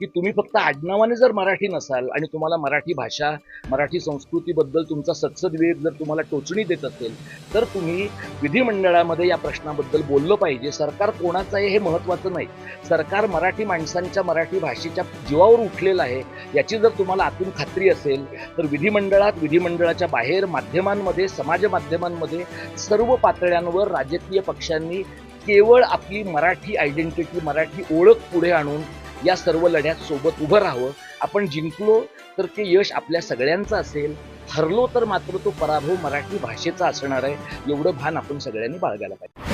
की तुम्ही फक्त आडनावाने जर मराठी नसाल आणि तुम्हाला मराठी भाषा मराठी संस्कृतीबद्दल तुमचा सत्सद जर तुम्हाला टोचणी देत असेल तर तुम्ही विधिमंडळामध्ये या प्रश्नाबद्दल बोललं पाहिजे. सरकार कोणाचं आहे हे महत्त्वाचं नाही. सरकार मराठी माणसांच्या मराठी भाषेच्या जीवावर उठलेलं आहे. याची जर तुम्हाला आतून खात्री असेल तर विधिमंडळात विधिमंडळाच्या बाहेर माध्यमांमध्ये समाज माध्यमांमध्ये सर्व पातळ्यांवर राजकीय पक्षांनी केवळ आपली मराठी आयडेंटिटी मराठी ओळख पुढे आणून या सर्व लढ्यात सोबत उभं राहावं. आपण जिंकलो तर ते यश आपल्या सगळ्यांचं असेल. हरलो तर मात्र तो पराभव मराठी भाषेचा असणार आहे. एवढं भान आपण सगळ्यांनी बाळगायला पाहिजे.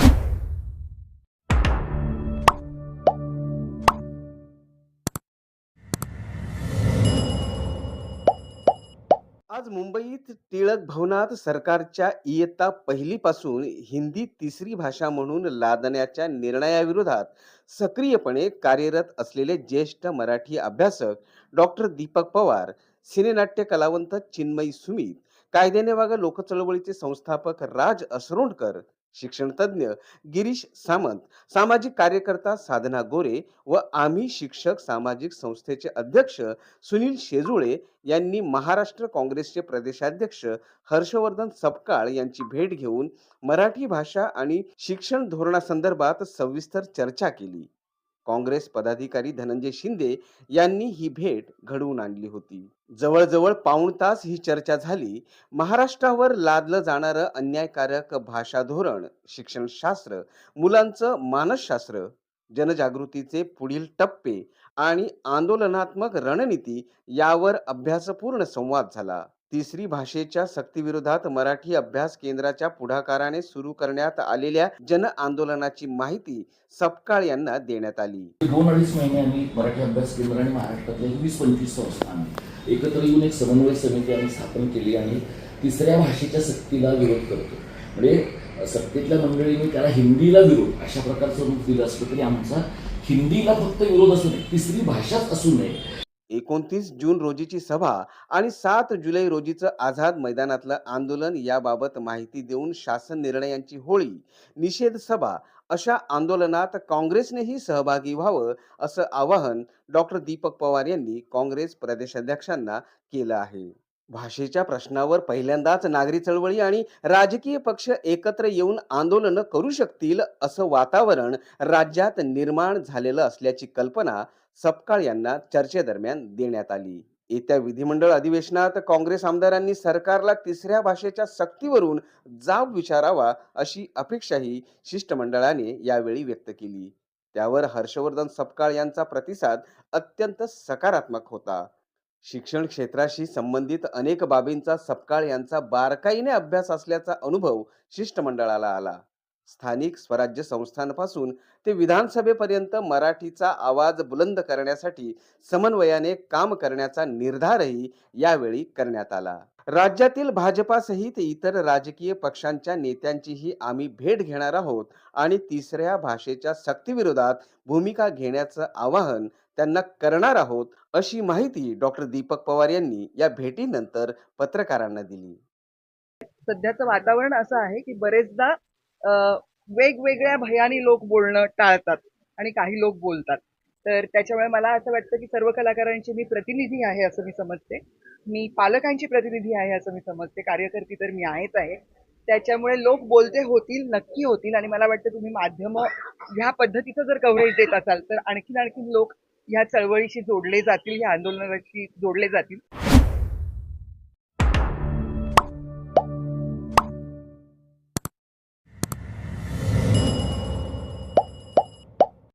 आज मुंबईत टिळक भवनात सरकारच्या इयत्ता पहिलीपासून हिंदी तिसरी भाषा म्हणून लादण्याच्या निर्णयाविरोधात सक्रियपणे कार्यरत असलेले ज्येष्ठ मराठी अभ्यासक डॉक्टर दीपक पवार सिनेनाट्य कलावंत चिन्मयी सुमित कायद्याने वाग लोकचळवळीचे संस्थापक राज असरोणकर शिक्षणतज्ञ गिरीश सामंत सामाजिक कार्यकर्ता साधना गोरे व आम्ही शिक्षक सामाजिक संस्थेचे अध्यक्ष सुनील शेजुळे यांनी महाराष्ट्र काँग्रेसचे प्रदेशाध्यक्ष हर्षवर्धन सपकाळ यांची भेट घेऊन मराठी भाषा आणि शिक्षण धोरणासंदर्भात सविस्तर चर्चा केली. काँग्रेस पदाधिकारी धनंजय शिंदे यांनी ही भेट घडवून आणली होती. जवळजवळ पाऊण तास ही चर्चा झाली. महाराष्ट्रावर लादलं जाणारं अन्यायकारक भाषा धोरण शिक्षणशास्त्र मुलांचं मानसशास्त्र जनजागृतीचे पुढील टप्पे आणि आंदोलनात्मक रणनीती यावर अभ्यासपूर्ण संवाद झाला. तिसरी भाषेच्या सक्तीविरोधात मराठी अभ्यास केंद्राच्या पुढाकाराने सुरू करण्यात आलेल्या जन आंदोलनाची माहिती सपकाळ यांना देण्यात आली. दोन अडीच महिने आम्ही मराठी अभ्यास केंद्र आणि महाराष्ट्रातल्या वीस पंचवीस संस्थांनी एकत्र येऊन एक समन्वय समिती आम्ही स्थापन केली आणि तिसऱ्या भाषेच्या सक्तीला विरोध करतो. म्हणजे सत्तेतल्या मंडळींनी त्याला हिंदीला विरोध अशा प्रकारचं रूप दिलं असलं तरी आमचा हिंदीला फक्त विरोध असू नये तिसरी भाषाच असू नये. एकोणतीस जून रोजीची सभा आणि सात जुलै रोजीचं आझाद मैदानातलं आंदोलन याबाबत माहिती देऊन शासन निर्णयांची होळी निषेध सभा अशा आंदोलनात काँग्रेसनेही सहभागी व्हावं असं आवाहन डॉक्टर दीपक पवार यांनी काँग्रेस प्रदेशाध्यक्षांना केलं आहे. भाषेच्या प्रश्नावर पहिल्यांदाच नागरी चळवळी आणि राजकीय पक्ष एकत्र येऊन आंदोलनं करू शकतील असं वातावरण राज्यात निर्माण झालेलं असल्याची कल्पना सपकाळ यांना चर्चेदरम्यान देण्यात आली. येत्या विधिमंडळ अधिवेशनात काँग्रेस आमदारांनी सरकारला तिसऱ्या भाषेच्या सक्तीवरून जाब विचारावा अशी अपेक्षाही शिष्टमंडळाने यावेळी व्यक्त केली. त्यावर हर्षवर्धन सपकाळ यांचा प्रतिसाद अत्यंत सकारात्मक होता. शिक्षण क्षेत्राशी संबंधित अनेक बाबींचा सपकाळ यांचा बारकाईने अभ्यास असल्याचा अनुभव शिष्टमंडळाला आला. स्थानिक स्वराज्य संस्थांपासून ते विधानसभेपर्यंत मराठीचा आवाज बुलंद करण्यासाठी समन्वयाने काम करण्याचा निर्धारही यावेळी करण्यात आला. राज्यातील भाजपासहित इतर राजकीय पक्षांच्या नेत्यांचीही आम्ही भेट घेणार आहोत आणि तिसऱ्या भाषेच्या सक्तीविरोधात भूमिका घेण्याचं आवाहन त्यांना करणार आहोत अशी माहिती डॉक्टर दीपक पवार यांनी या भेटीनंतर पत्रकारांना दिली. सध्याचं वातावरण असं आहे की बरेचदा वेगवेगळ्या भयानी लोक बोलणं टाळतात आणि काही लोक बोलतात. तर त्याच्यामुळे मला असं वाटतं की सर्व कलाकारांची मी प्रतिनिधी आहे असं मी समजते. मी पालकांची प्रतिनिधी आहे असं मी समजते. कार्यकर्ती तर मी आहेच आहे. त्याच्यामुळे लोक बोलते होतील नक्की होतील आणि मला वाटतं तुम्ही माध्यम ह्या पद्धतीचं जर कव्हरेज देत असाल तर आणखीन आणखीन लोक ह्या चळवळीशी जोडले जातील ह्या आंदोलनाशी जोडले जातील.